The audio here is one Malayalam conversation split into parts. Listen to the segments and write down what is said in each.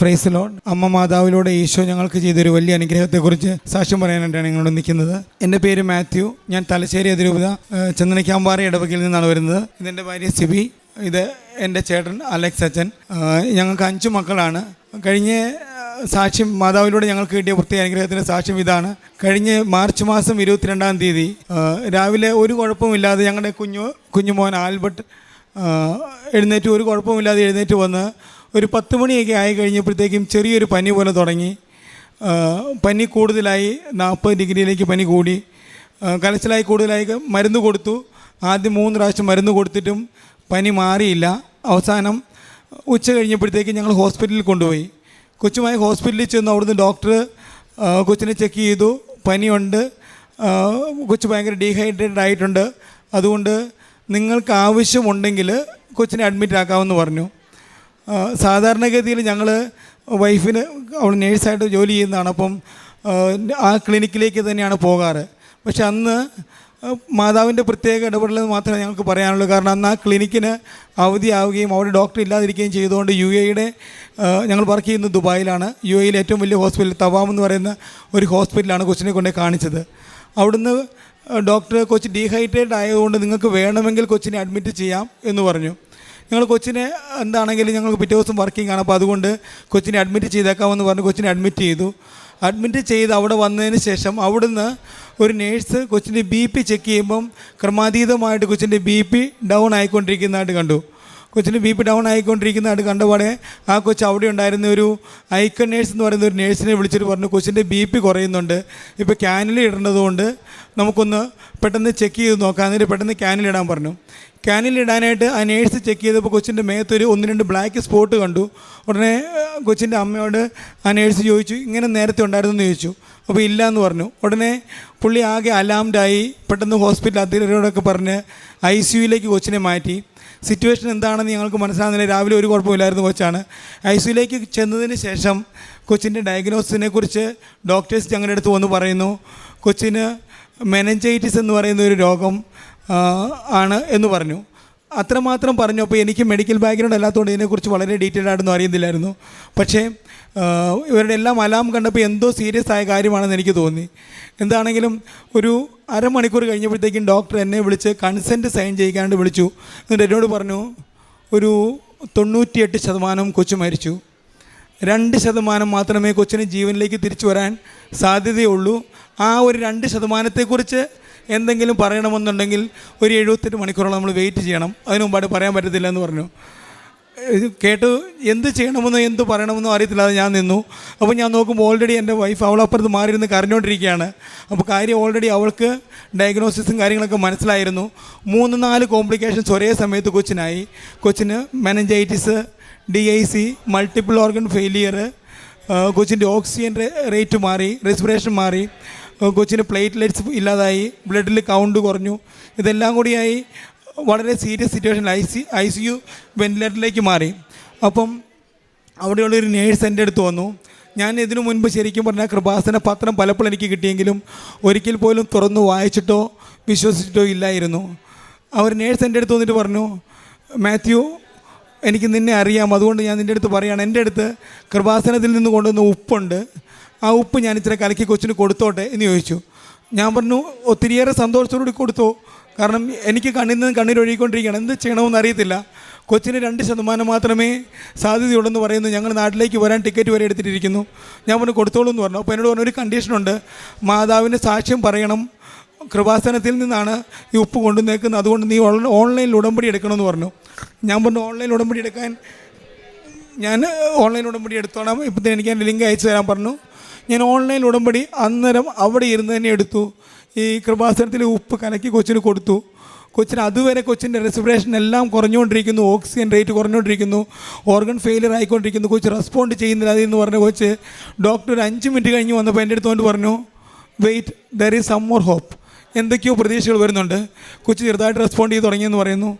പ്രൈസ് ലോഡ് അമ്മ മാതാവിലൂടെ ഈശോ ഞങ്ങൾക്ക് ചെയ്തൊരു വലിയ അനുഗ്രഹത്തെക്കുറിച്ച് സാക്ഷ്യം പറയാനായിട്ടാണ് ഞങ്ങളോട് നിൽക്കുന്നത്. എന്റെ പേര് മാത്യു. ഞാൻ തലശ്ശേരി അതിരൂപത ചന്ദനക്കാമ്പാറ ഇടവകയിൽ നിന്നാണ് വരുന്നത്. ഇതെന്റെ ഭാര്യ സിബി. ഇത് എന്റെ ചേട്ടൻ അലക്സ് അച്ഛൻ. ഞങ്ങൾക്ക് അഞ്ച് മക്കളാണ്. കഴിഞ്ഞ സാക്ഷ്യം മാതാവിലൂടെ ഞങ്ങൾക്ക് കിട്ടിയ പ്രത്യേക അനുഗ്രഹത്തിന്റെ സാക്ഷ്യം ഇതാണ്. കഴിഞ്ഞ് മാർച്ച് മാസം ഇരുപത്തിരണ്ടാം തീയതി രാവിലെ ഒരു കുഴപ്പമില്ലാതെ ഞങ്ങളുടെ കുഞ്ഞു കുഞ്ഞുമോൻ ആൽബർട്ട് എഴുന്നേറ്റ് ഒരു കുഴപ്പമില്ലാതെ എഴുന്നേറ്റ് വന്ന് ഒരു പത്ത് മണിയൊക്കെ ആയി കഴിഞ്ഞപ്പോഴത്തേക്കും ചെറിയൊരു പനി പോലെ തുടങ്ങി. പനി കൂടുതലായി നാൽപ്പത് ഡിഗ്രിയിലേക്ക് പനി കൂടി. കലച്ചിലായി കൂടുതലായി മരുന്ന് കൊടുത്തു. ആദ്യം മൂന്ന് പ്രാവശ്യം മരുന്ന് കൊടുത്തിട്ടും പനി മാറിയില്ല. അവസാനം ഉച്ച കഴിഞ്ഞപ്പോഴത്തേക്കും ഞങ്ങൾ ഹോസ്പിറ്റലിൽ കൊണ്ടുപോയി. കൊച്ചുമായി ഹോസ്പിറ്റലിൽ ചെന്ന്. അവിടുന്ന് ഡോക്ടർ കൊച്ചിനെ ചെക്ക് ചെയ്തു. പനിയുണ്ട്. കൊച്ചു ഭയങ്കര ഡീഹൈഡ്രേറ്റഡ് ആയിട്ടുണ്ട്. അതുകൊണ്ട് നിങ്ങൾക്ക് ആവശ്യമുണ്ടെങ്കിൽ കൊച്ചിനെ അഡ്മിറ്റ് ആക്കാമെന്ന് പറഞ്ഞു. സാധാരണഗതിയിൽ ഞങ്ങൾ വൈഫിന് അവൾ നേഴ്സായിട്ട് ജോലി ചെയ്യുന്നതാണ്. അപ്പം ആ, ക്ലിനിക്കിലേക്ക് തന്നെയാണ് പോകാറ്. പക്ഷെ അന്ന് മാതാവിന്റെ പ്രത്യേക ഇടപെടലെന്ന് മാത്രമേ ഞങ്ങൾക്ക് പറയാനുള്ളൂ. കാരണം അന്ന് ആ ക്ലിനിക്കിന് അവധിയാവുകയും അവിടെ ഡോക്ടർ ഇല്ലാതിരിക്കുകയും ചെയ്തുകൊണ്ട് യു എയുടെ ഞങ്ങൾ വർക്ക് ചെയ്യുന്നത് ദുബായിലാണ്. യു എയിലെ ഏറ്റവും വലിയ ഹോസ്പിറ്റൽ തവാം എന്ന് പറയുന്ന ഒരു ഹോസ്പിറ്റലാണ് കൊച്ചിനെ കൊണ്ടേ കാണിച്ചത്. അവിടുന്ന് ഡോക്ടർ കൊച്ചി ഡീഹൈഡ്രേറ്റ് ആയതുകൊണ്ട് നിങ്ങൾക്ക് വേണമെങ്കിൽ കൊച്ചിനെ അഡ്മിറ്റ് ചെയ്യാം എന്ന് പറഞ്ഞു. ഞങ്ങൾ കൊച്ചിനെ എന്താണെങ്കിലും ഞങ്ങൾക്ക് പിറ്റേ ദിവസം വർക്കിംഗ് ആണ്. അപ്പോൾ അതുകൊണ്ട് കൊച്ചിനെ അഡ്മിറ്റ് ചെയ്തേക്കാമെന്ന് പറഞ്ഞ് കൊച്ചിനെ അഡ്മിറ്റ് ചെയ്തു. അഡ്മിറ്റ് ചെയ്ത് അവിടെ വന്നതിന് ശേഷം അവിടുന്ന് ഒരു നേഴ്സ് കൊച്ചിന്റെ ബി പി ചെക്ക് ചെയ്യുമ്പം ക്രമാതീതമായിട്ട് കൊച്ചിന്റെ ബി പി ഡൗൺ ആയിക്കൊണ്ടിരിക്കുന്നതായിട്ട് കണ്ടു. കൊച്ചിന്റെ ബി പി ഡൗൺ ആയിക്കൊണ്ടിരിക്കുന്നതായിട്ട് കണ്ടപാടെ ആ കൊച്ച് അവിടെ ഉണ്ടായിരുന്ന ഒരു ഐക്കൺ നേഴ്സ് എന്ന് പറയുന്ന ഒരു നേഴ്സിനെ വിളിച്ചിട്ട് പറഞ്ഞു കൊച്ചിന്റെ ബി പി കുറയുന്നുണ്ട്. ഇപ്പോൾ ക്യാനിൽ ഇടേണ്ടതുകൊണ്ട് നമുക്കൊന്ന് പെട്ടെന്ന് ചെക്ക് ചെയ്ത് നോക്കാം. എന്നിട്ട് പെട്ടെന്ന് ക്യാനിൽ ഇടാൻ പറഞ്ഞു. ക്യാനിൽ ഇടാനായിട്ട് ആ നേഴ്സ് ചെക്ക് ചെയ്തപ്പോൾ കൊച്ചിന്റെ മേത്തൊരു ഒന്ന് രണ്ട് ബ്ലാക്ക് സ്പോട്ട് കണ്ടു. ഉടനെ കൊച്ചിന്റെ അമ്മയോട് ആ നേഴ്സ് ചോദിച്ചു ഇങ്ങനെ നേരത്തെ ഉണ്ടായിരുന്നു എന്ന് ചോദിച്ചു. അപ്പോൾ ഇല്ല എന്ന് പറഞ്ഞു. ഉടനെ പുള്ളി ആകെ അലാംഡായി പെട്ടെന്ന് ഹോസ്പിറ്റൽ അധികൃതരോടൊക്കെ പറഞ്ഞ് ഐ സി യുയിലേക്ക് കൊച്ചിനെ മാറ്റി. സിറ്റുവേഷൻ എന്താണെന്ന് ഞങ്ങൾക്ക് മനസ്സിലാകുന്നില്ല. രാവിലെ ഒരു കുഴപ്പമില്ലായിരുന്നു കൊച്ചാണ്. ഐ സിയിലേക്ക് ചെന്നതിന് ശേഷം കൊച്ചിന്റെ ഡയഗ്നോസിനെ കുറിച്ച് ഡോക്ടേഴ്സ് ഞങ്ങളുടെ അടുത്ത് വന്ന് പറയുന്നു. കൊച്ചിന് മെനഞ്ചൈറ്റിസ് എന്ന് പറയുന്ന ഒരു രോഗം. ആണ് എന്ന് പറഞ്ഞു. അത്രമാത്രം പറഞ്ഞു അപ്പോൾ എനിക്ക് മെഡിക്കൽ ബാക്ക്ഗ്രൗണ്ട് അല്ലാത്തതുകൊണ്ട് ഇതിനെക്കുറിച്ച് വളരെ ഡീറ്റെയിൽഡ് ആയിട്ടൊന്നും അറിയുന്നില്ലായിരുന്നു പക്ഷേ ഇവരുടെ എല്ലാം അലാം കണ്ടപ്പോൾ എന്തോ സീരിയസ് ആയ കാര്യമാണെന്ന് എനിക്ക് തോന്നി. എന്താണെങ്കിലും ഒരു അരമണിക്കൂർ കഴിഞ്ഞപ്പോഴത്തേക്കും ഡോക്ടർ എന്നെ വിളിച്ച് കൺസെന്റ് സൈൻ ചെയ്യിക്കാണ്ട് വിളിച്ചു. എന്നിട്ട് എന്നോട് പറഞ്ഞു ഒരു തൊണ്ണൂറ്റിയെട്ട് ശതമാനം കൊച്ചു മരിച്ചു. രണ്ട് ശതമാനം മാത്രമേ കൊച്ചിന് ജീവനിലേക്ക് തിരിച്ചു വരാൻ സാധ്യതയുള്ളൂ. ആ ഒരു രണ്ട് ശതമാനത്തെക്കുറിച്ച് എന്തെങ്കിലും പറയണമെന്നുണ്ടെങ്കിൽ ഒരു എഴുപത്തെട്ട് മണിക്കൂറോളം നമ്മൾ വെയിറ്റ് ചെയ്യണം. അതിനു മുമ്പായിട്ട് പറയാൻ പറ്റത്തില്ല എന്ന് പറഞ്ഞു കേട്ട് എന്ത് ചെയ്യണമെന്നോ എന്ത് പറയണമെന്നോ അറിയത്തില്ലാതെ ഞാൻ നിന്നു. അപ്പോൾ ഞാൻ നോക്കുമ്പോൾ ഓൾറെഡി എന്റെ വൈഫ് അവളപ്പുറത്ത് മാറിയിരുന്ന് കരഞ്ഞുകൊണ്ടിരിക്കുകയാണ്. അപ്പോൾ കാര്യം ഓൾറെഡി അവൾക്ക് ഡയഗ്നോസിസും കാര്യങ്ങളൊക്കെ മനസ്സിലായിരുന്നു. മൂന്ന് നാല് കോംപ്ലിക്കേഷൻസ് ഒരേ സമയത്ത് കൊച്ചിനായി. കൊച്ചിന് meningitis D I C multiple organ failure കൊച്ചിന്റെ ഓക്സിജൻ റേറ്റ് മാറി റെസ്പിറേഷൻ മാറി. കൊച്ചിന് പ്ലേറ്റ്ലെറ്റ്സ് ഇല്ലാതായി ബ്ലഡിൽ കൗണ്ട് കുറഞ്ഞു. ഇതെല്ലാം കൂടിയായി വളരെ serious situation I C I C U വെന്റിലേറ്ററിലേക്ക് മാറി. അപ്പം അവിടെയുള്ളൊരു നേഴ്സ് എന്റെ അടുത്ത് വന്നു. ഞാൻ ഇതിനു മുൻപ് ശരിക്കും പറഞ്ഞാൽ കൃപാസന പത്രം പലപ്പോഴും എനിക്ക് കിട്ടിയെങ്കിലും ഒരിക്കൽ പോലും തുറന്ന് വായിച്ചിട്ടോ വിശ്വസിച്ചിട്ടോ ഇല്ലായിരുന്നു. അവർ നേഴ്സ് എന്റെ അടുത്ത് വന്നിട്ട് പറഞ്ഞു മാത്യു എനിക്ക് നിന്നെ അറിയാം. അതുകൊണ്ട് ഞാൻ നിന്റെ അടുത്ത് പറയുകയാണ് എന്റെ അടുത്ത് കൃപാസനത്തിൽ നിന്ന് കൊണ്ടുവന്ന ഉപ്പുണ്ട്. ആ ഉപ്പ് ഞാൻ ഇത്ര കലക്കി കൊച്ചിന് കൊടുത്തോട്ടെ എന്ന് ചോദിച്ചു. ഞാൻ പറഞ്ഞു ഒത്തിരിയേറെ സന്തോഷത്തോടുകൂടി കൊടുത്തു. കാരണം എനിക്ക് കണ്ണിൽ നിന്ന് കണ്ണീരൊഴുകിക്കൊണ്ടിരിക്കുകയാണ് എന്ത് ചെയ്യണമെന്ന് അറിയത്തില്ല. കൊച്ചിന് രണ്ട് ശതമാനം മാത്രമേ സാധ്യതയുള്ളെന്ന് പറയുന്നു. ഞങ്ങൾ നാട്ടിലേക്ക് വരാൻ ടിക്കറ്റ് വരെ എടുത്തിട്ടിരിക്കുന്നു. ഞാൻ പറഞ്ഞു കൊടുത്തോളൂ എന്ന് പറഞ്ഞു. അപ്പോൾ എന്നോട് പറഞ്ഞു ഒരു കണ്ടീഷനുണ്ട് മാതാവിന്റെ സാക്ഷ്യം പറയണം. കൃപാസനത്തിൽ നിന്നാണ് ഈ ഉപ്പ് കൊണ്ടുവന്നേക്കുന്നത്. അതുകൊണ്ട് നീ ഓൺലൈനിൽ ഉടമ്പടി എടുക്കണമെന്ന് പറഞ്ഞു. ഞാൻ പറഞ്ഞു ഓൺലൈൻ ഉടമ്പടി എടുക്കാൻ ഞാൻ ഓൺലൈൻ ഉടമ്പടി എടുത്തോളാം. ഇപ്പം എനിക്ക് എന്റെ ലിങ്ക് അയച്ചു തരാൻ പറഞ്ഞു. ഞാൻ ഓൺലൈൻ ഉടമ്പടി അന്നേരം അവിടെ ഇരുന്ന് തന്നെ എടുത്തു. ഈ കൃപാസനത്തിൽ ഉപ്പ് കലക്കി കൊച്ചിന് കൊടുത്തു. കൊച്ചിന് അതുവരെ കൊച്ചിന്റെ റെസ്പിറേഷൻ എല്ലാം കുറഞ്ഞുകൊണ്ടിരിക്കുന്നു. ഓക്സിജൻ റേറ്റ് കുറഞ്ഞുകൊണ്ടിരിക്കുന്നു. ഓർഗൻ ഫെയിലിയർ ആയിക്കൊണ്ടിരിക്കുന്നു. കൊച്ച് റെസ്പോണ്ട് ചെയ്യുന്നില്ല. അതെന്ന് പറഞ്ഞ കൊച്ച് ഡോക്ടർ ഒരു അഞ്ച് മിനിറ്റ് കഴിഞ്ഞ് വന്നപ്പോൾ എന്റെ അടുത്ത് കൊണ്ട് പറഞ്ഞു wait there is some more hope എന്തൊക്കെയോ പ്രതീക്ഷകൾ വരുന്നുണ്ട്. കൊച്ചു ചെറുതായിട്ട് റെസ്പോണ്ട് ചെയ്ത് തുടങ്ങിയെന്ന് പറയുന്നു.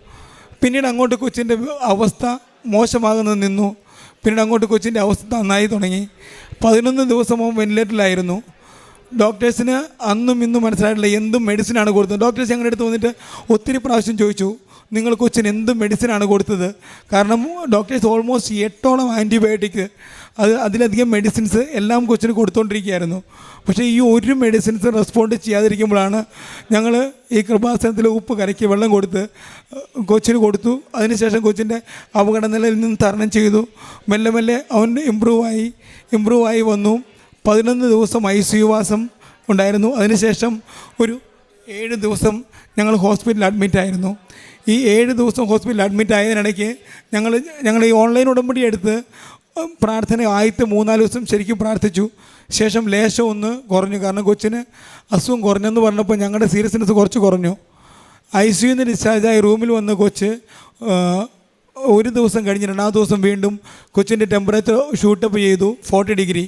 പിന്നീട് അങ്ങോട്ട് കൊച്ചിന്റെ അവസ്ഥ മോശമാകുന്നത് നിന്നു. പിന്നീട് അങ്ങോട്ട് കൊച്ചിന്റെ അവസ്ഥ നന്നായി തുടങ്ങി. പതിനൊന്ന് ദിവസവും വെന്റിലേറ്ററിലായിരുന്നു ഡോക്ടേഴ്സിന് അന്നും ഇന്നും മനസ്സിലായിട്ടില്ല എന്തും മെഡിസിനാണ് കൊടുത്തത്. ഡോക്ടേഴ്സ് ഞങ്ങളുടെ അടുത്ത് വന്നിട്ട് ഒത്തിരി പ്രാവശ്യം ചോദിച്ചു. നിങ്ങൾ കൊച്ചിന് എന്ത് മെഡിസിനാണ് കൊടുത്തത്. കാരണം ഡോക്ടേഴ്സ് ഓൾമോസ്റ്റ് എട്ടോളം ആന്റിബയോട്ടിക് അത് അതിലധികം മെഡിസിൻസ് എല്ലാം കൊച്ചിന് കൊടുത്തുകൊണ്ടിരിക്കുകയായിരുന്നു പക്ഷേ ഈ ഒരു മെഡിസിൻസ് റെസ്പോണ്ട് ചെയ്യാതിരിക്കുമ്പോഴാണ് ഞങ്ങൾ ഈ കൃപാസനത്തിൽ ഉപ്പ് കലക്കി വെള്ളം കൊടുത്ത് കൊച്ചിന് കൊടുത്തു. അതിനുശേഷം കൊച്ചിന്റെ അപകടനിലയിൽ നിന്ന് തരണം ചെയ്തു. മെല്ലെ മെല്ലെ അവൻ ഇമ്പ്രൂവായി ഇമ്പ്രൂവായി വന്നു. പതിനൊന്ന് ദിവസം ഐ സി വാസം ഉണ്ടായിരുന്നു. അതിനുശേഷം ഒരു ഏഴ് ദിവസം ഞങ്ങൾ ഹോസ്പിറ്റലിൽ അഡ്മിറ്റായിരുന്നു ഈ ഏഴ് ദിവസം ഹോസ്പിറ്റലിൽ അഡ്മിറ്റ് ആയതിനിടയ്ക്ക് ഞങ്ങൾ ഞങ്ങൾ ഈ ഓൺലൈൻ ഉടമ്പടി എടുത്ത് പ്രാർത്ഥന ആദ്യത്തെ മൂന്നാൽ ദിവസം ശരിക്കും പ്രാർത്ഥിച്ചു. ശേഷം ലേശം ഒന്ന് കുറഞ്ഞു. കാരണം കൊച്ചിന് അസുഖം കുറഞ്ഞെന്ന് പറഞ്ഞപ്പോൾ ഞങ്ങളുടെ സീരിയസ്നെസ് കുറച്ച് കുറഞ്ഞു. ഐ സി യുന്ന് ഡിസ്ചാർജായി റൂമിൽ വന്ന് കൊച്ച് ഒരു ദിവസം കഴിഞ്ഞ് രണ്ടാമത്തെ ദിവസം വീണ്ടും കൊച്ചിന്റെ ടെമ്പറേച്ചർ ഷൂട്ടപ്പ് ചെയ്തു. ഫോർട്ടി ഡിഗ്രി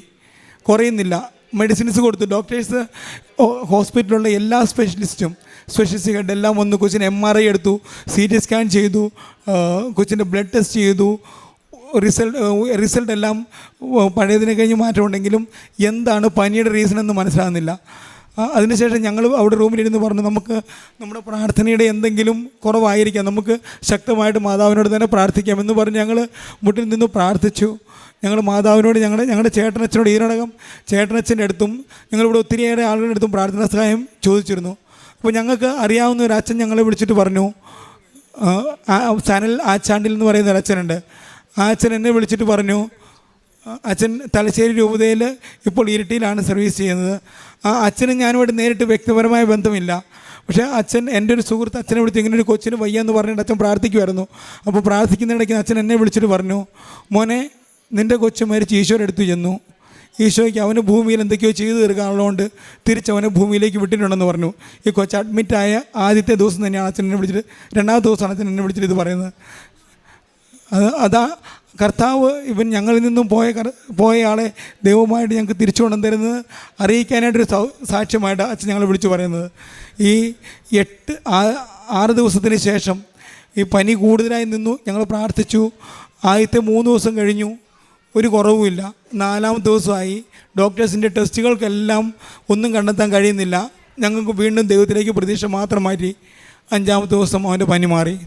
കുറയുന്നില്ല. മെഡിസിൻസ് കൊടുത്തു. ഡോക്ടേഴ്സ് ഹോസ്പിറ്റലിലുള്ള എല്ലാ സ്പെഷ്യലിസ്റ്റും സ്പെഷ്യലിസ്റ്റുകളുടെ എല്ലാം വന്ന്. കൊച്ചിന് എം ആർ ഐ എടുത്തു. സി ടി സ്കാൻ ചെയ്തു. കൊച്ചിന്റെ ബ്ലഡ് ടെസ്റ്റ് ചെയ്തു. റിസൾട്ട് റിസൾട്ട് എല്ലാം പഴയതിനെ കഴിഞ്ഞ് മാറ്റമുണ്ടെങ്കിലും എന്താണ് പനിയുടെ റീസൺ എന്ന് മനസ്സിലാകുന്നില്ല. അതിനുശേഷം ഞങ്ങൾ അവിടെ റൂമിലിരുന്ന് പറഞ്ഞു നമുക്ക് നമ്മുടെ പ്രാർത്ഥനയുടെ എന്തെങ്കിലും കുറവായിരിക്കാം. നമുക്ക് ശക്തമായിട്ട് മാതാവിനോട് തന്നെ പ്രാർത്ഥിക്കാം. എന്ന് പറഞ്ഞ് ഞങ്ങൾ മുട്ടിൽ നിന്ന് പ്രാർത്ഥിച്ചു. ഞങ്ങൾ മാതാവിനോട് ഞങ്ങൾ ഞങ്ങളുടെ ചേട്ടനച്ഛനോട് ഇതിനോടകം ചേട്ടനച്ഛന്റെ അടുത്തും ഞങ്ങളിവിടെ ഒത്തിരിയേറെ ആളുകളുടെ അടുത്തും പ്രാർത്ഥനാ സഹായം ചോദിച്ചിരുന്നു. അപ്പോൾ ഞങ്ങൾക്ക് അറിയാവുന്ന ഒരു അച്ഛൻ ഞങ്ങളെ വിളിച്ചിട്ട് പറഞ്ഞു. ചാനൽ ആച്ചാണ്ടിൽ എന്ന് പറയുന്ന ഒരു അച്ഛനുണ്ട്. ആ അച്ഛൻ എന്നെ വിളിച്ചിട്ട് പറഞ്ഞു അച്ഛൻ തലശ്ശേരി രൂപതയിൽ ഇപ്പോൾ ഇരിട്ടിയിലാണ് സർവീസ് ചെയ്യുന്നത്. ആ അച്ഛനും ഞാനുമായിട്ട് നേരിട്ട് വ്യക്തിപരമായ ബന്ധമില്ല. പക്ഷേ അച്ഛൻ എന്റെ ഒരു സുഹൃത്ത് അച്ഛനെ വിളിച്ച് ഇങ്ങനെ ഒരു കൊച്ചിന് വയ്യ എന്ന് പറഞ്ഞിട്ട് അച്ഛൻ പ്രാർത്ഥിക്കുമായിരുന്നു. അപ്പോൾ പ്രാർത്ഥിക്കുന്നിടയ്ക്ക് അച്ഛൻ എന്നെ വിളിച്ചിട്ട് പറഞ്ഞു മോനെ നിന്റെ കൊച്ചു മരിച്ച് ഈശോയുടെ അടുത്ത് ചെന്നു. ഈശോയ്ക്ക് അവന് ഭൂമിയിൽ എന്തൊക്കെയോ ചെയ്തു തീർക്കാനുള്ളതുകൊണ്ട് തിരിച്ചവനെ ഭൂമിയിലേക്ക് വിട്ടിട്ടുണ്ടെന്ന് പറഞ്ഞു. ഈ കൊച്ച് അഡ്മിറ്റായ ആദ്യത്തെ ദിവസം തന്നെയാണ് അച്ഛൻ എന്നെ വിളിച്ചിട്ട് രണ്ടാമത്തെ ദിവസമാണ് അച്ഛൻ എന്നെ വിളിച്ചിട്ട് ഇത് പറയുന്നത്. അത് അതാ കർത്താവ് ഇവൻ ഞങ്ങളിൽ നിന്നും പോയ പോയ ആളെ ദൈവമായിട്ട് ഞങ്ങൾക്ക് തിരിച്ചു കൊണ്ടു തരുന്നത് അറിയിക്കാനായിട്ടൊരു സാക്ഷ്യമായിട്ട് അച്ഛൻ ഞങ്ങളെ വിളിച്ചു പറയുന്നത്. ഈ എട്ട് ആറ് ദിവസത്തിന് ശേഷം ഈ പനി കൂടുതലായി നിന്നു ഞങ്ങൾ പ്രാർത്ഥിച്ചു. ആദ്യത്തെ മൂന്ന് ദിവസം കഴിഞ്ഞു. ഒരു കുറവുമില്ല. നാലാമത്തെ ദിവസമായി ഡോക്ടേഴ്സിന്റെ ടെസ്റ്റുകൾക്കെല്ലാം ഒന്നും കണ്ടെത്താൻ കഴിയുന്നില്ല. ഞങ്ങൾക്ക് വീണ്ടും ദൈവത്തിലേക്ക് പ്രതീക്ഷ മാത്രം മാറ്റി അഞ്ചാമത്തെ ദിവസം അവന്റെ പനി മാറി.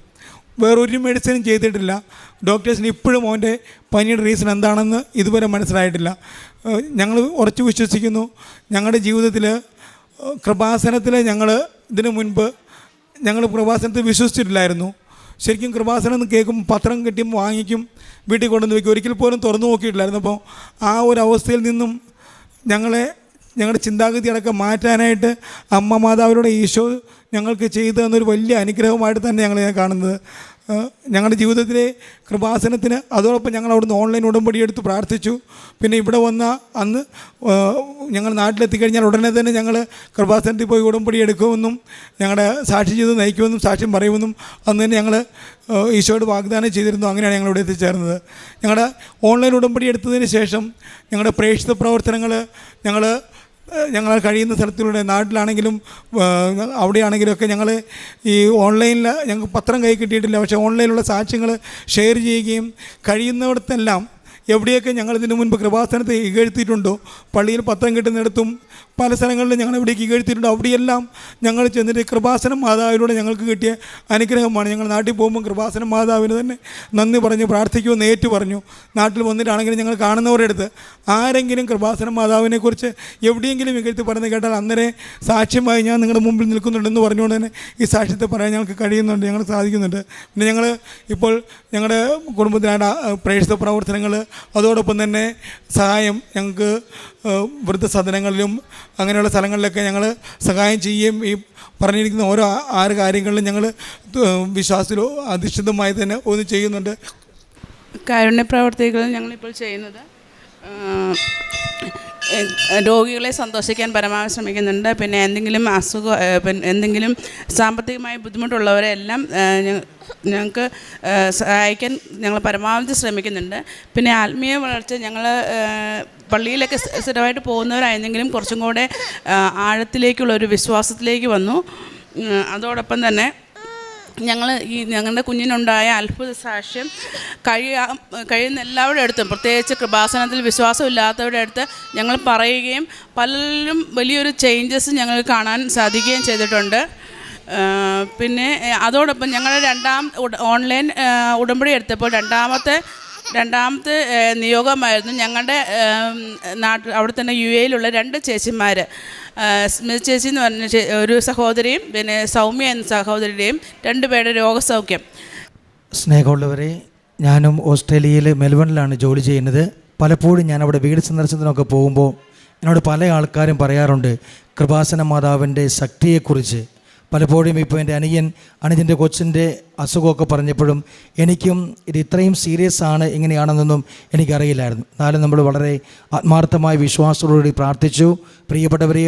വേറൊരു മെഡിസിനും ചെയ്തിട്ടില്ല. ഡോക്ടേഴ്സിന് ഇപ്പോഴും അവന്റെ പനിയുടെ റീസൺ എന്താണെന്ന് ഇതുവരെ മനസ്സിലായിട്ടില്ല. ഞങ്ങൾ ഉറച്ചു വിശ്വസിക്കുന്നു. ഞങ്ങളുടെ ജീവിതത്തിൽ കൃപാസനത്തിൽ ഞങ്ങൾ ഇതിനു മുൻപ് ഞങ്ങൾ കൃപാസനത്തിൽ വിശ്വസിച്ചിട്ടില്ലായിരുന്നു. ശരിക്കും കൃപാസനം എന്ന് കേൾക്കും പത്രം കിട്ടിയും വാങ്ങിക്കും വീട്ടിൽ കൊണ്ടുവന്ന് വയ്ക്കും ഒരിക്കൽ പോലും തുറന്നു നോക്കിയിട്ടില്ലായിരുന്നു. അപ്പോൾ ആ ഒരു അവസ്ഥയിൽ നിന്നും ഞങ്ങളെ ഞങ്ങളുടെ ചിന്താഗതി അടക്കം മാറ്റാനായിട്ട് അമ്മ മാതാവിലൂടെ ഈശോ ഞങ്ങൾക്ക് ചെയ്തു തന്നൊരു വലിയ അനുഗ്രഹമായിട്ട് തന്നെ ഞങ്ങൾ കാണുന്നത്. ഞങ്ങളുടെ ജീവിതത്തിലെ കൃപാസനത്തിന് അതോടൊപ്പം ഞങ്ങൾ അവിടുന്ന് ഓൺലൈൻ ഉടമ്പടി എടുത്ത് പ്രാർത്ഥിച്ചു. പിന്നെ ഇവിടെ വന്ന അന്ന് ഞങ്ങൾ നാട്ടിലെത്തിക്കഴിഞ്ഞാൽ ഉടനെ തന്നെ ഞങ്ങൾ കൃപാസനത്തിൽ പോയി ഉടമ്പടി എടുക്കുമെന്നും ഞങ്ങളുടെ സാക്ഷി ചെയ്ത് നയിക്കുമെന്നും സാക്ഷ്യം പറയുമെന്നും അന്ന് തന്നെ ഞങ്ങൾ ഈശോയോട് വാഗ്ദാനം ചെയ്തിരുന്നു. അങ്ങനെയാണ് ഞങ്ങൾ ഇവിടെ എത്തിച്ചേർന്നത്. ഞങ്ങളുടെ ഓൺലൈൻ ഉടമ്പടി എടുത്തതിന് ശേഷം ഞങ്ങളുടെ പ്രേക്ഷിത പ്രവർത്തനങ്ങൾ ഞങ്ങൾ ഞങ്ങൾ കഴിയുന്ന സ്ഥലത്തിലൂടെ നാട്ടിലാണെങ്കിലും അവിടെയാണെങ്കിലുമൊക്കെ ഞങ്ങൾ ഈ ഓൺലൈനിൽ ഞങ്ങൾക്ക് പത്രം കൈ കിട്ടിയിട്ടില്ല. പക്ഷേ ഓൺലൈനിലുള്ള സാക്ഷ്യങ്ങൾ ഷെയർ ചെയ്യുകയും കഴിയുന്നിടത്തെല്ലാം എവിടെയൊക്കെ ഞങ്ങൾ ഇതിനു മുൻപ് കൃപാസനത്തെ ഇകഴ്ത്തിയിട്ടുണ്ടോ പള്ളിയിൽ പത്രം കിട്ടുന്നിടത്തും പല സ്ഥലങ്ങളിലും ഞങ്ങൾ എവിടേക്ക് ഇകഴ്ത്തിയിട്ടുണ്ടോ അവിടെയെല്ലാം ഞങ്ങൾ ചെന്നിട്ട് കൃപാസന മാതാവിലൂടെ ഞങ്ങൾക്ക് കിട്ടിയ അനുഗ്രഹമാണ്. ഞങ്ങൾ നാട്ടിൽ പോകുമ്പോൾ കൃപാസന മാതാവിന് തന്നെ നന്ദി പറഞ്ഞ് പ്രാർത്ഥിക്കുമെന്ന് ഏറ്റു പറഞ്ഞു. നാട്ടിൽ വന്നിട്ടാണെങ്കിലും ഞങ്ങൾ കാണുന്നവരുടെ അടുത്ത് ആരെങ്കിലും കൃപാസന മാതാവിനെക്കുറിച്ച് എവിടെയെങ്കിലും ഇകഴ്ത്തി പറഞ്ഞ് കേട്ടാൽ അന്നേരം സാക്ഷ്യമായി ഞാൻ നിങ്ങളുടെ മുമ്പിൽ നിൽക്കുന്നുണ്ടെന്ന് പറഞ്ഞുകൊണ്ട് തന്നെ ഈ സാക്ഷ്യത്തെ പറയാൻ ഞങ്ങൾക്ക് കഴിയുന്നുണ്ട് ഞങ്ങൾ സാധിക്കുന്നുണ്ട്. പിന്നെ ഞങ്ങൾ ഇപ്പോൾ ഞങ്ങളുടെ കുടുംബത്തിനായിട്ട് പ്രേക്ഷിത പ്രവർത്തനങ്ങൾ അതോടൊപ്പം തന്നെ സഹായം ഞങ്ങൾക്ക് വൃദ്ധസദനങ്ങളിലും അങ്ങനെയുള്ള സ്ഥലങ്ങളിലൊക്കെ ഞങ്ങൾ സഹായം ചെയ്യുകയും ഈ പറഞ്ഞിരിക്കുന്ന ഓരോ ആറ് കാര്യങ്ങളിലും ഞങ്ങൾ വിശ്വാസത്തിലോ അധിഷ്ഠിതമായി തന്നെ ഒന്ന് ചെയ്യുന്നുണ്ട്. കാരുണ്യ പ്രവർത്തികൾ ഞങ്ങളിപ്പോൾ ചെയ്യുന്നത്. രോഗികളെ സന്തോഷിക്കാൻ പരമാവധി ശ്രമിക്കുന്നുണ്ട്. പിന്നെ എന്തെങ്കിലും അസുഖം എന്തെങ്കിലും സാമ്പത്തികമായി ബുദ്ധിമുട്ടുള്ളവരെ എല്ലാം ഞങ്ങൾക്ക് സഹായിക്കാൻ ഞങ്ങൾ പരമാവധി ശ്രമിക്കുന്നുണ്ട്. പിന്നെ ആത്മീയ വളർച്ച ഞങ്ങൾ പള്ളിയിലൊക്കെ സ്ഥ- സ്ഥിരമായിട്ട് പോകുന്നവരായിരുന്നെങ്കിലും കുറച്ചും കൂടെ ആഴത്തിലേക്കുള്ള ഒരു വിശ്വാസത്തിലേക്ക് വന്നു. അതോടൊപ്പം തന്നെ ഞങ്ങൾ ഈ ഞങ്ങളുടെ കുഞ്ഞിനുണ്ടായ അത്ഭുത സാക്ഷ്യം കഴിയാ കഴിയുന്ന എല്ലാവരുടെ അടുത്തും പ്രത്യേകിച്ച് കൃപാസനത്തിൽ വിശ്വാസമില്ലാത്തവരുടെ അടുത്ത് ഞങ്ങൾ പറയുകയും പലരും വലിയൊരു ചേഞ്ചസ് ഞങ്ങൾ കാണാൻ സാധിക്കുകയും ചെയ്തിട്ടുണ്ട്. പിന്നെ അതോടൊപ്പം ഞങ്ങളുടെ രണ്ടാം ഓൺലൈൻ ഉടമ്പടി എടുത്തപ്പോൾ രണ്ടാമത്തെ രണ്ടാമത്തെ നിയോഗമായിരുന്നു ഞങ്ങളുടെ നാട്ടിൽ അവിടെ തന്നെ യു എയിലുള്ള രണ്ട് ചേച്ചിമാർ സ്മിത് ചേച്ചി എന്ന് പറഞ്ഞ ഒരു സഹോദരിയും പിന്നെ സൗമ്യ എന്ന സഹോദരിയുടെയും രണ്ടുപേരുടെ രോഗസൗഖ്യം. സ്നേഹമുള്ളവരെ ഞാനും ഓസ്ട്രേലിയയിൽ മെൽബണിലാണ് ജോലി ചെയ്യുന്നത്. പലപ്പോഴും ഞാൻ അവിടെ വീട് സന്ദർശനത്തിനൊക്കെ പോകുമ്പോൾ എന്നോട് പല ആൾക്കാരും പറയാറുണ്ട് കൃപാസന മാതാവിന്റെ ശക്തിയെക്കുറിച്ച്. പലപ്പോഴും ഇപ്പോൾ എന്റെ അനിയൻ അനുജന്റെ കൊച്ചിന്റെ അസുഖമൊക്കെ പറഞ്ഞപ്പോഴും എനിക്കും ഇത് ഇത്രയും സീരിയസ് ആണ് ഇങ്ങനെയാണെന്നൊന്നും എനിക്കറിയില്ലായിരുന്നു. എന്നാലും നമ്മൾ വളരെ ആത്മാർത്ഥമായ വിശ്വാസത്തോടുകൂടി പ്രാർത്ഥിച്ചു. പ്രിയപ്പെട്ടവരെ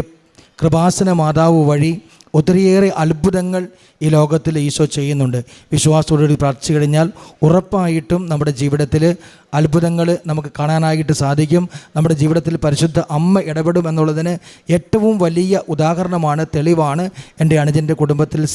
കൃപാസന മാതാവ് വഴി ഒത്തിരിയേറെ അത്ഭുതങ്ങൾ ഈ ലോകത്തിൽ ഈശോ ചെയ്യുന്നുണ്ട്. വിശ്വാസത്തോടുകൂടി പ്രാർത്ഥിച്ചു കഴിഞ്ഞാൽ ഉറപ്പായിട്ടും നമ്മുടെ ജീവിതത്തിൽ അത്ഭുതങ്ങൾ നമുക്ക് കാണാനായിട്ട് സാധിക്കും. നമ്മുടെ ജീവിതത്തിൽ പരിശുദ്ധ അമ്മ ഇടപെടും എന്നുള്ളതിന് ഏറ്റവും വലിയ ഉദാഹരണമാണ് തെളിവാണ് എന്റെ അനുജന്റെ കുടുംബത്തിൽ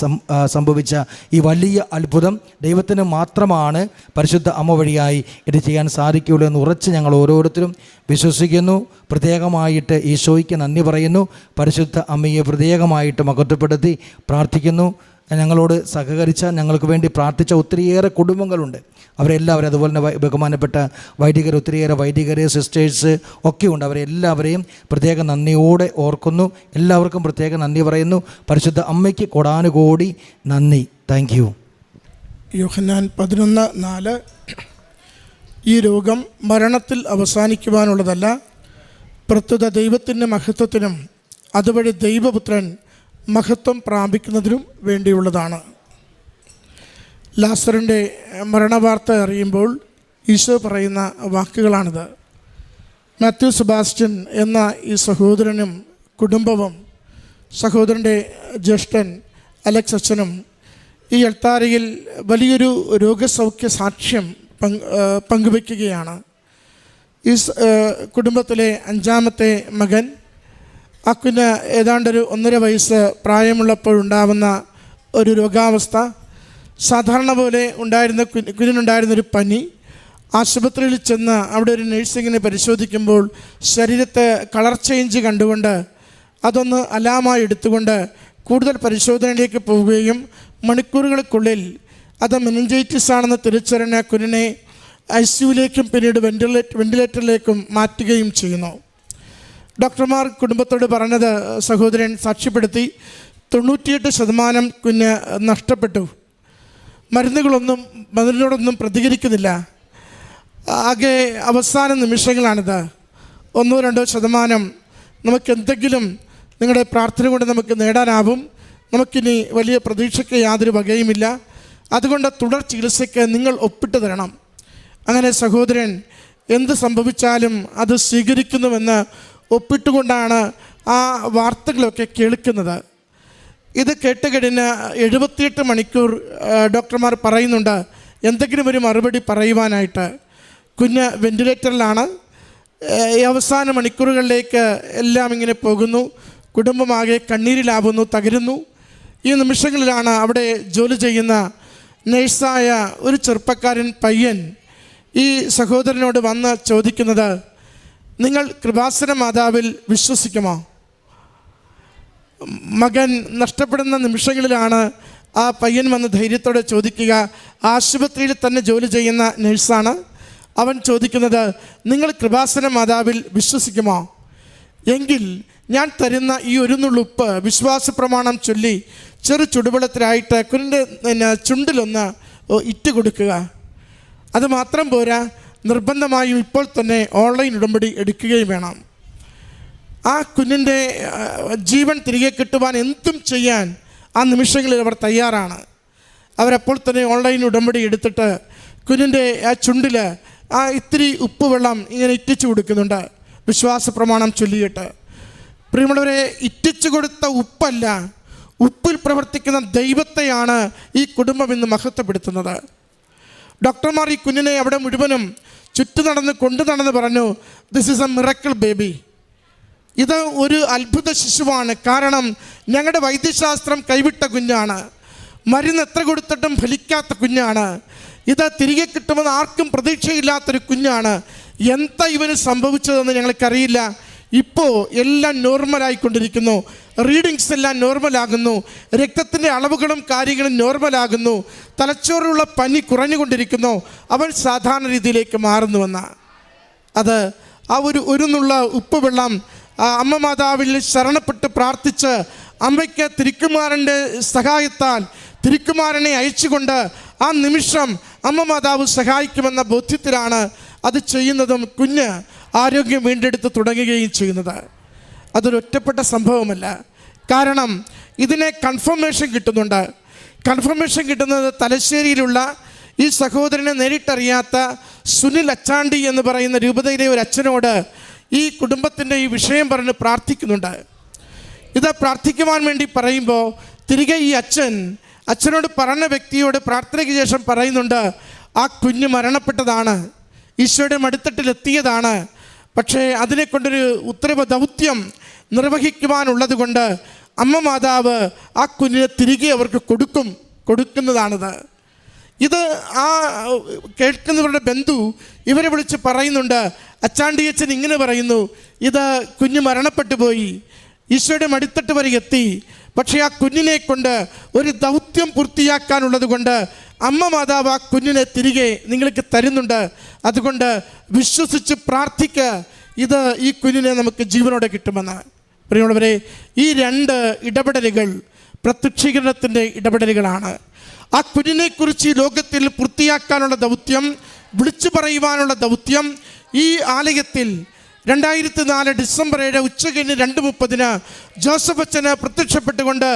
സംഭവിച്ച ഈ വലിയ അത്ഭുതം. ദൈവത്തിന് മാത്രമാണ് പരിശുദ്ധ അമ്മ വഴിയായി ഇത് ചെയ്യാൻ സാധിക്കുകയുള്ളൂ എന്ന് ഉറച്ച് ഞങ്ങൾ ഓരോരുത്തരും വിശ്വസിക്കുന്നു. പ്രത്യേകമായിട്ട് ഈശോയ്ക്ക് നന്ദി പറയുന്നു. പരിശുദ്ധ അമ്മയെ പ്രത്യേകമായിട്ട് മഹത്വപ്പെടുത്തി പ്രാർത്ഥിക്കുന്നു. ഞങ്ങളോട് സഹകരിച്ച ഞങ്ങൾക്ക് വേണ്ടി പ്രാർത്ഥിച്ച ഒത്തിരിയേറെ കുടുംബങ്ങളുണ്ട്. അവരെല്ലാവരും അതുപോലെ തന്നെ ബഹുമാനപ്പെട്ട വൈദികർ ഒത്തിരിയേറെ വൈദികർ സിസ്റ്റേഴ്സ് ഒക്കെയുണ്ട് അവരെല്ലാവരെയും പ്രത്യേക നന്ദിയോടെ ഓർക്കുന്നു. എല്ലാവർക്കും പ്രത്യേക നന്ദി പറയുന്നു. പരിശുദ്ധ അമ്മയ്ക്ക് കൊടാനുകോടി നന്ദി. Thank you. യോഹന്നാൻ പതിനൊന്ന് നാല് ഈ രോഗം മരണത്തിൽ അവസാനിക്കുവാനുള്ളതല്ല പ്രസ്തുത ദൈവത്തിന്റെ മഹത്വത്തിനും അതുവഴി ദൈവപുത്രൻ മഹത്വം പ്രാപിക്കുന്നതിനും വേണ്ടിയുള്ളതാണ്. ലാസറിന്റെ മരണവാർത്ത അറിയുമ്പോൾ ഈശോ പറയുന്ന വാക്കുകളാണിത്. മാത്യു സെബാസ്റ്റ്യൻ എന്ന ഈ സഹോദരനും കുടുംബവും സഹോദരന്റെ ജ്യേഷ്ഠൻ അലക്സ് അച്ഛനും ഈ എൽത്താരയിൽ വലിയൊരു രോഗസൗഖ്യ സാക്ഷ്യം പങ്കുവയ്ക്കുകയാണ് ഈ കുടുംബത്തിലെ അഞ്ചാമത്തെ മകൻ. അക്കുന് ഏതാണ്ടൊരു ഒന്നര വയസ്സ് പ്രായമുള്ളപ്പോഴുണ്ടാവുന്ന ഒരു രോഗാവസ്ഥ. സാധാരണ പോലെ ഉണ്ടായിരുന്ന കുഞ്ഞ് കുഞ്ഞിനുണ്ടായിരുന്നൊരു പനി. ആശുപത്രിയിൽ ചെന്ന് അവിടെ ഒരു നഴ്സിങ്ങിനെ പരിശോധിക്കുമ്പോൾ ശരീരത്തെ കളർ ചേഞ്ച് കണ്ടുകൊണ്ട് അതൊന്ന് അലാമായി എടുത്തുകൊണ്ട് കൂടുതൽ പരിശോധനയിലേക്ക് പോവുകയും മണിക്കൂറുകൾക്കുള്ളിൽ അത് മെനഞ്ചൈറ്റിസ് ആണെന്ന് തിരിച്ചറിഞ്ഞ കുഞ്ഞിനെ ഐ സിയുലേക്കും പിന്നീട് വെന്റിലേറ്റ് വെന്റിലേറ്ററിലേക്കും മാറ്റുകയും ചെയ്യുന്നു. ഡോക്ടർമാർ കുടുംബത്തോട് പറഞ്ഞത് സഹോദരൻ സാക്ഷ്യപ്പെടുത്തി തൊണ്ണൂറ്റിയെട്ട് ശതമാനം കുഞ്ഞ് നഷ്ടപ്പെട്ടു. മരുന്നുകളൊന്നും മരുന്നിനോടൊന്നും പ്രതികരിക്കുന്നില്ല. ആകെ അവസാന നിമിഷങ്ങളാണിത്. ഒന്നോ രണ്ടോ ശതമാനം നമുക്ക് എന്തെങ്കിലും നിങ്ങളുടെ പ്രാർത്ഥന കൊണ്ട് നമുക്ക് നേടാനാവും. നമുക്കിനി വലിയ പ്രതീക്ഷയ്ക്ക് യാതൊരു വകയുമില്ല. അതുകൊണ്ട് തുടർ ചികിത്സയ്ക്ക് നിങ്ങൾ ഒപ്പിട്ട് തരണം. അങ്ങനെ സഹോദരൻ എന്ത് സംഭവിച്ചാലും അത് സ്വീകരിക്കുന്നുവെന്ന് ഒപ്പിട്ടുകൊണ്ടാണ് ആ വാർത്തകളൊക്കെ കേൾക്കുന്നത്. ഇത് കേട്ട് കഴിഞ്ഞ് എഴുപത്തിയെട്ട് മണിക്കൂർ ഡോക്ടർമാർ പറയുന്നുണ്ട് എന്തെങ്കിലും ഒരു മറുപടി പറയുവാനായിട്ട്. കുഞ്ഞ് വെന്റിലേറ്ററിലാണ് ഈ അവസാന മണിക്കൂറുകളിലേക്ക് എല്ലാം ഇങ്ങനെ പോകുന്നു. കുടുംബമാകെ കണ്ണീരിലാവുന്നു തകരുന്നു. ഈ നിമിഷങ്ങളിലാണ് അവിടെ ജോലി ചെയ്യുന്ന നേഴ്സായ ഒരു ചെറുപ്പക്കാരൻ പയ്യൻ ഈ സഹോദരനോട് വന്ന് ചോദിക്കുന്നത് നിങ്ങൾ കൃപാസന മാതാവിൽ വിശ്വസിക്കുമോ? മകൻ നഷ്ടപ്പെടുന്ന നിമിഷങ്ങളിലാണ് ആ പയ്യൻ വന്ന് ധൈര്യത്തോടെ ചോദിക്കുക ആശുപത്രിയിൽ തന്നെ ജോലി ചെയ്യുന്ന നഴ്സാണ്? അവൻ ചോദിക്കുന്നത് നിങ്ങൾ കൃപാസന മാതാവിൽ വിശ്വസിക്കുമോ? എങ്കിൽ ഞാൻ തരുന്ന ഈ ഒരു നുള്ളുപ്പ് വിശ്വാസ പ്രമാണം ചൊല്ലി ചെറു ചുടുവെള്ളത്തിലായിട്ട് കുഞ്ഞിന്റെ പിന്നെ ചുണ്ടിലൊന്ന് ഇറ്റ് കൊടുക്കുക. അത് മാത്രം പോരാ നിർബന്ധമായും ഇപ്പോൾ തന്നെ ഓൺലൈൻ ഉടമ്പടി എടുക്കുകയും വേണം. ആ കുഞ്ഞിന്റെ ജീവൻ തിരികെ കിട്ടുവാൻ എന്തും ചെയ്യാൻ ആ നിമിഷങ്ങളിൽ അവർ തയ്യാറാണ്. അവരപ്പോൾ തന്നെ ഓൺലൈൻ ഉടമ്പടി എടുത്തിട്ട് കുഞ്ഞിന്റെ ആ ചുണ്ടിൽ ആ ഇത്തിരി ഉപ്പ് വെള്ളം ഇങ്ങനെ ഇറ്റിച്ചു കൊടുക്കുന്നുണ്ട്. വിശ്വാസ പ്രമാണം ചൊല്ലിയിട്ട്. പ്രിയമുള്ളവരെ ഇറ്റിച്ചു കൊടുത്ത ഉപ്പല്ല. ഉപ്പിൽ പ്രവർത്തിക്കുന്ന ദൈവത്തെയാണ് ഈ കുടുംബം ഇന്ന് മഹത്വപ്പെടുത്തുന്നത്. ഡോക്ടർമാർ ഈ കുഞ്ഞിനെ അവിടെ മുഴുവനും ചുറ്റു നടന്ന് കൊണ്ടു നടന്ന് പറഞ്ഞു this is a miracle baby ഇത് ഒരു അത്ഭുത ശിശുവാണ്. കാരണം ഞങ്ങളുടെ വൈദ്യശാസ്ത്രം കൈവിട്ട കുഞ്ഞാണ്. മരുന്ന് എത്ര കൊടുത്തിട്ടും ഫലിക്കാത്ത കുഞ്ഞാണ്. ഇത് തിരികെ കിട്ടുമെന്ന് ആർക്കും പ്രതീക്ഷയില്ലാത്തൊരു കുഞ്ഞാണ്. എന്താ ഇവന് സംഭവിച്ചതെന്ന് ഞങ്ങൾക്കറിയില്ല. ഇപ്പോൾ എല്ലാം നോർമലായിക്കൊണ്ടിരിക്കുന്നു റീഡിങ്സ് എല്ലാം നോർമലാകുന്നു രക്തത്തിന്റെ അളവുകളും കാര്യങ്ങളും നോർമലാകുന്നു തലച്ചോറിലുള്ള പനി കുറഞ്ഞുകൊണ്ടിരിക്കുന്നു. അവൻ സാധാരണ രീതിയിലേക്ക് മാറുന്നുവെന്ന അത് ആ ഒരു ഒരു നുള്ള ഉപ്പ് വെള്ളം അമ്മ മാതാവിൽ ശരണപ്പെട്ട് പ്രാർത്ഥിച്ച് അമ്മയ്ക്ക് തിരുക്കുമാരന്റെ സഹായത്താൽ തിരുക്കുമാരനെ അയച്ചുകൊണ്ട് ആ നിമിഷം അമ്മ മാതാവ് സഹായിക്കുമെന്ന ബോധ്യത്തിലാണ് അത് ചെയ്യുന്നതും കുഞ്ഞ്. ആരോഗ്യം വീണ്ടെടുത്ത് തുടങ്ങുകയും ചെയ്യുന്നത്. അതൊരു ഒറ്റപ്പെട്ട സംഭവമല്ല. കാരണം ഇതിനെ കൺഫർമേഷൻ കിട്ടുന്നുണ്ട്. കൺഫർമേഷൻ കിട്ടുന്നത് തലശ്ശേരിയിലുള്ള ഈ സഹോദരനെ നേരിട്ടറിയാത്ത സുനിൽ അച്ചാണ്ടി എന്ന് പറയുന്ന രൂപതയിലെ ഒരു അച്ഛനോട് ഈ കുടുംബത്തിന്റെ ഈ വിഷയം പറഞ്ഞ് പ്രാർത്ഥിക്കുന്നുണ്ട്. ഇത് പ്രാർത്ഥിക്കുവാൻ വേണ്ടി പറയുമ്പോൾ തിരികെ ഈ അച്ഛൻ അച്ഛനോട് പറഞ്ഞ വ്യക്തിയോട് പ്രാർത്ഥനയ്ക്ക് ശേഷം പറയുന്നുണ്ട് ആ കുഞ്ഞ് മരണപ്പെട്ടതാണ്. ഈശോയുടെ മടിത്തട്ടിലെത്തിയതാണ്. പക്ഷേ അതിനെ കൊണ്ടൊരു ഉത്തരവ് ദൗത്യം നിർവഹിക്കുവാനുള്ളത് കൊണ്ട് അമ്മ മാതാവ് ആ കുഞ്ഞിനെ തിരികെ അവർക്ക് കൊടുക്കും കൊടുക്കുന്നതാണിത്. ഇത് ആ കേൾക്കുന്നവരുടെ ബന്ധു ഇവരെ വിളിച്ച് പറയുന്നുണ്ട് അച്ചാണ്ടിയച്ചൻ ഇങ്ങനെ പറയുന്നു ഇത് കുഞ്ഞ് മരണപ്പെട്ടു പോയി ഈശോയുടെ മടിത്തട്ട് വരെ എത്തി. പക്ഷേ ആ കുഞ്ഞിനെ കൊണ്ട് ഒരു ദൗത്യം പൂർത്തിയാക്കാനുള്ളത് കൊണ്ട് അമ്മ മാതാവ് ആ കുഞ്ഞിനെ തിരികെ നിങ്ങൾക്ക് തരുന്നുണ്ട്. അതുകൊണ്ട് വിശ്വസിച്ച് പ്രാർത്ഥിക്ക. ഇത് ഈ കുഞ്ഞിനെ നമുക്ക് ജീവനോടെ കിട്ടുമെന്ന്. പ്രിയമുള്ളവരെ ഈ രണ്ട് ഇടപെടലുകൾ പ്രത്യക്ഷീകരണത്തിന്റെ ഇടപെടലുകളാണ്. ആ കുഞ്ഞിനെക്കുറിച്ച് ഈ ലോകത്തിൽ പൂർത്തിയാക്കാനുള്ള ദൗത്യം വിളിച്ചു പറയുവാനുള്ള ദൗത്യം ഈ ആലയത്തിൽ രണ്ടായിരത്തി നാല് ഡിസംബർ ഏഴ് ഉച്ചകഴിഞ്ഞ് രണ്ട് മുപ്പതിന് ജോസഫ് അച്ഛന് പ്രത്യക്ഷപ്പെട്ടുകൊണ്ട്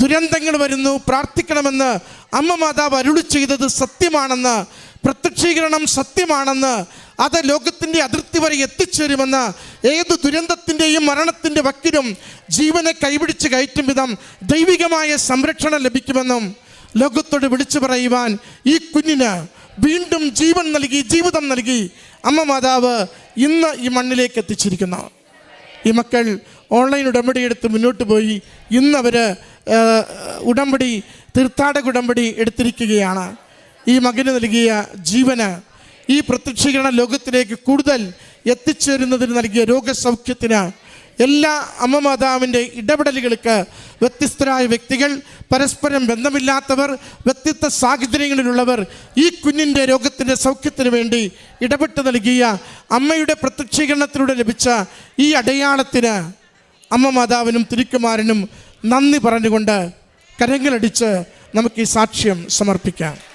ദുരന്തങ്ങൾ വരുന്നു. പ്രാർത്ഥിക്കണമെന്ന് അമ്മ മാതാവ് അരുളി ചെയ്തത് സത്യമാണെന്ന് പ്രത്യക്ഷീകരണം സത്യമാണെന്ന് അത് ലോകത്തിന്റെ അതിർത്തി വരെ എത്തിച്ചേരുമെന്ന് ഏത് ദുരന്തത്തിന്റെയും മരണത്തിന്റെ വക്കിലും ജീവനെ കൈപിടിച്ച് കയറ്റും വിധം ദൈവികമായ സംരക്ഷണം ലഭിക്കുമെന്നും ലോകത്തോട് വിളിച്ചു പറയുവാൻ ഈ കുഞ്ഞിന് വീണ്ടും ജീവൻ നൽകി ജീവിതം നൽകി അമ്മ മാതാവ് ഇന്ന് ഈ മണ്ണിലേക്ക് എത്തിച്ചിരിക്കുന്നു. ഈ മക്കൾ ഓൺലൈൻ ഉടമ്പടി എടുത്ത് മുന്നോട്ട് പോയി. ഇന്ന് അവർ ഉടമ്പടി തീർത്ഥാടക ഉടമ്പടി എടുത്തിരിക്കുകയാണ്. ഈ മകന് നൽകിയ ജീവന് ഈ പ്രത്യക്ഷീകരണ ലോകത്തിലേക്ക് കൂടുതൽ എത്തിച്ചേരുന്നതിന് നൽകിയ രോഗസൗഖ്യത്തിന് എല്ലാ അമ്മ മാതാവിന്റെ ഇടപെടലുകൾക്ക് വ്യത്യസ്തരായ വ്യക്തികൾ പരസ്പരം ബന്ധമില്ലാത്തവർ വ്യത്യസ്ത സാഹചര്യങ്ങളിലുള്ളവർ ഈ കുഞ്ഞിന്റെ രോഗത്തിന്റെ സൗഖ്യത്തിന് വേണ്ടി ഇടപെട്ട് നൽകിയ അമ്മയുടെ പ്രത്യക്ഷീകരണത്തിലൂടെ ലഭിച്ച ഈ അടയാളത്തിന് അമ്മ മാതാവിനും തിരുക്കുമാരനും നന്ദി പറഞ്ഞുകൊണ്ട് കരങ്ങളടിച്ച് നമുക്ക് ഈ സാക്ഷ്യം സമർപ്പിക്കാം.